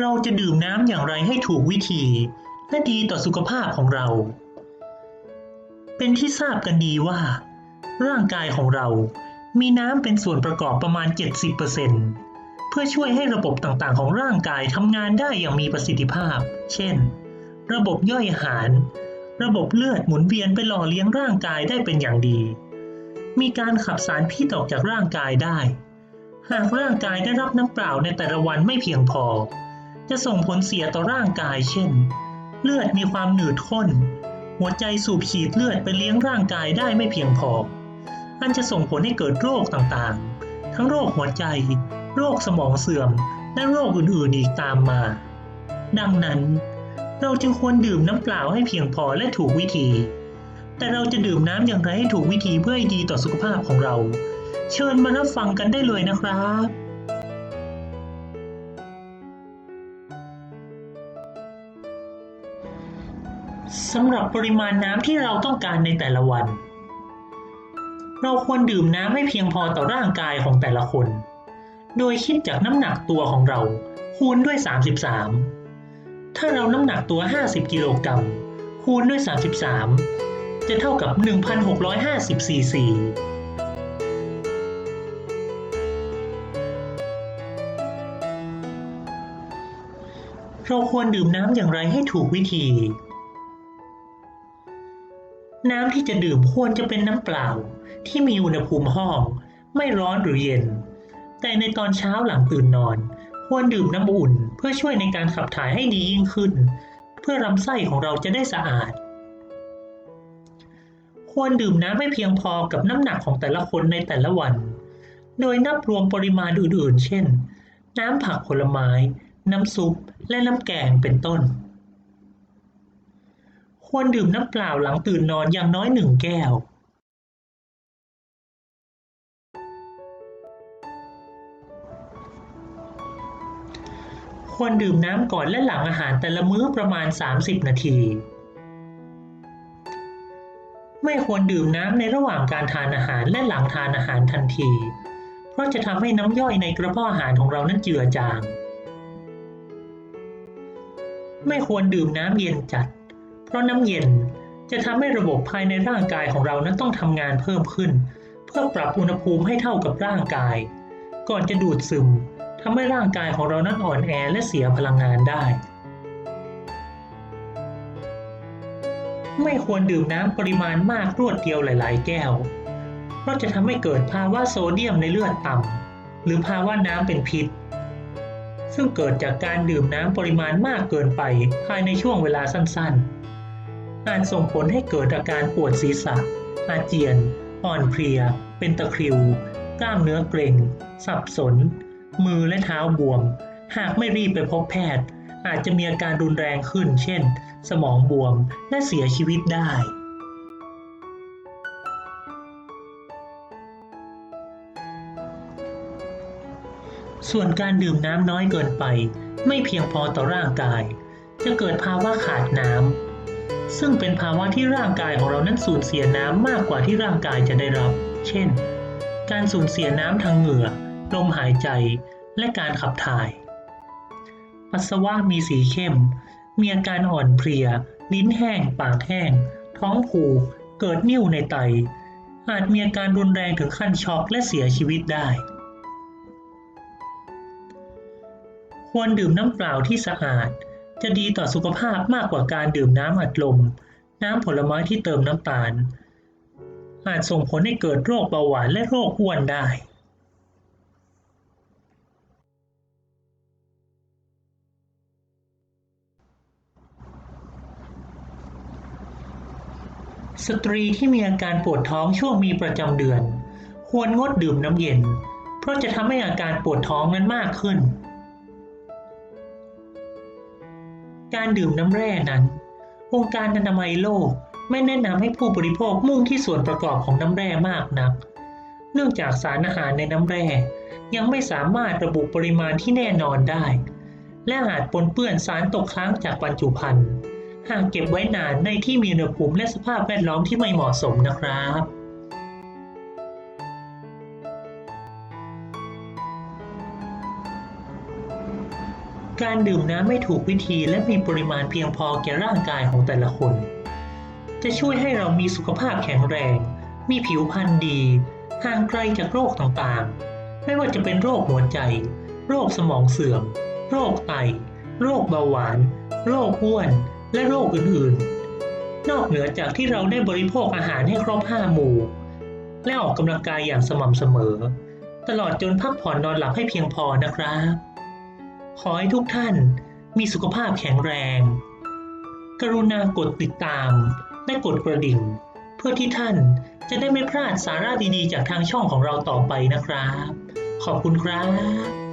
เราจะดื่มน้ำอย่างไรให้ถูกวิธี และดีต่อสุขภาพของเรา เป็นที่ทราบกันดีว่า ร่างกายของเรามีน้ำเป็นส่วนประกอบประมาณ 70%เพื่อช่วยให้ระบบต่างๆ ของร่างกายทำงานได้อย่างมีประสิทธิภาพ เช่น ระบบย่อยอาหาร ระบบเลือดหมุนเวียนไปหล่อเลี้ยงร่างกายได้เป็นอย่างดี มีการขับสารพิษออกจากร่างกายได้ หากร่างกายได้รับน้ำเปล่าในแต่ละวันไม่เพียงพอ จะส่งผลเสียต่อร่างกายเช่น เลือดมีความหนืดข้น หัวใจสูบฉีดเลือดไปเลี้ยงร่างกายได้ไม่เพียงพอ อันจะส่งผลให้เกิดโรคต่างๆ ทั้งโรคหัวใจ โรคสมองเสื่อม และโรคอื่นๆอีกตามมา ดังนั้น เราจึงควรดื่มน้ำเปล่าให้เพียงพอและถูกวิธี แต่เราจะดื่มน้ำอย่างไรให้ถูกวิธีเพื่อให้ดีต่อสุขภาพของเรา เชิญมารับฟังกันได้เลยนะครับ สำหรับปริมาณน้ำที่เราต้องการในแต่ละวัน เราควรดื่มน้ำให้เพียงพอต่อร่างกายของแต่ละคน โดยคิดจากน้ำหนักตัวของเราคูณด้วย 33 ถ้าเราน้ำหนักตัว 50 กิโลกรัมคูณด้วย 33 จะเท่ากับ 1,650ซีซีเราควรดื่มน้ำอย่างไรให้ถูกวิธี น้ำที่จะดื่มควรจะเป็นน้ำเปล่า ที่มีอุณหภูมิห้อง ไม่ร้อนหรือเย็น แต่ในตอนเช้าหลังตื่นนอน ควรดื่มน้ำอุ่นเพื่อช่วยในการขับถ่ายให้ดียิ่งขึ้น เพื่อลำไส้ของเราจะได้สะอาด ควรดื่มน้ำให้เพียงพอกับน้ำหนักของแต่ละคนในแต่ละวัน โดยนับรวมปริมาณอื่นๆ เช่น น้ำผักผลไม้ น้ำซุป และน้ำแกงเป็นต้น ควรดื่มน้ำเปล่าหลังตื่นนอนอย่างน้อยหนึ่งแก้วควรดื่มน้ำก่อนและหลังอาหารแต่ละมื้อประมาณ 30 นาที ไม่ควรดื่มน้ำในระหว่างการทานอาหารและหลังทานอาหารทันที เพราะจะทำให้น้ำย่อยในกระเพาะอาหารของเรานั้นเจือจาง ไม่ควรดื่มน้ำเย็นจัด เพราะน้ำเย็นจะทำให้ระบบภายในร่างกายของเรานั้นต้องทำงานเพิ่มขึ้น เพื่อปรับอุณหภูมิให้เท่ากับร่างกาย ก่อนจะดูดซึมทำให้ร่างกายของเรานั้นอ่อนแอและเสียพลังงานได้ ไม่ควรดื่มน้ำปริมาณมากรวดเดียวหลาย ๆ แก้ว เพราะจะทำให้เกิดภาวะโซเดียมในเลือดต่ำหรือภาวะน้ำเป็นพิษ ซึ่งเกิดจากการดื่มน้ำปริมาณมากเกินไปภายในช่วงเวลาสั้น ๆ อาจส่งผลให้เกิดอาการปวดศีรษะ อาเจียน อ่อนเพลีย เป็นตะคริว กล้ามเนื้อเกร็ง สับสน มือและเท้าบวม หากไม่รีบไปพบแพทย์ อาจจะมีอาการรุนแรงขึ้น เช่น สมองบวมและเสียชีวิตได้ ส่วนการดื่มน้ำน้อยเกินไป ไม่เพียงพอต่อร่างกาย จะเกิดภาวะขาดน้ำ ซึ่งเป็นภาวะที่ร่างกายของเรานั้นสูญเสียน้ำมากกว่าที่ร่างกายจะได้รับ เช่น การสูญเสียน้ำทางเหงื่อ ลมหายใจ และการขับถ่าย ปัสสาวะมีสีเข้ม มีอาการอ่อนเพลีย ลิ้นแห้ง ปากแห้ง ท้องผูก เกิดนิ่วในไต อาจมีอาการรุนแรงถึงขั้นช็อกและเสียชีวิตได้ ควรดื่มน้ำเปล่าที่สะอาด จะดีต่อสุขภาพมากกว่าการดื่มน้ำอัดลม น้ำผลไม้ที่เติมน้ำตาล อาจส่งผลให้เกิดโรคเบาหวานและโรคอ้วนได้ สตรีที่มีอาการปวดท้องช่วงมีประจำเดือน ควรงดดื่มน้ำเย็น เพราะจะทำให้อาการปวดท้องนั้นมากขึ้น การดื่มน้ำแร่นั้น องค์การอนามัยโลกไม่แนะนำให้ผู้บริโภคมุ่งที่ส่วนประกอบของน้ำแร่มากนัก เนื่องจากสารอาหารในน้ำแร่ยังไม่สามารถระบุปริมาณที่แน่นอนได้ และอาจปนเปื้อนสารตกค้างจากบรรจุภัณฑ์หากเก็บไว้นานในที่มีอุณหภูมิและสภาพแวดล้อมที่ไม่เหมาะสมนะครับ การดื่มน้ำไม่ถูกวิธีและมีปริมาณเพียงพอแก่ร่างกายของแต่ละคน จะช่วยให้เรามีสุขภาพแข็งแรง มีผิวพรรณดี ห่างไกลจากโรคต่างๆ ไม่ว่าจะเป็นโรคหัวใจ โรคสมองเสื่อม โรคไต โรคเบาหวาน โรคอ้วน และโรคอื่นๆ นอกเหนือจากที่เราได้บริโภคอาหารให้ครบห้าหมู่ และออกกำลังกายอย่างสม่ำเสมอ ตลอดจนพักผ่อนนอนหลับให้เพียงพอนะครับ ขอให้ทุกท่านมีสุขภาพแข็งแรง กรุณากดติดตาม และกดกระดิ่ง เพื่อที่ท่านจะได้ไม่พลาดสาระดีๆ จากทางช่องของเราต่อไปนะครับ ขอบคุณครับ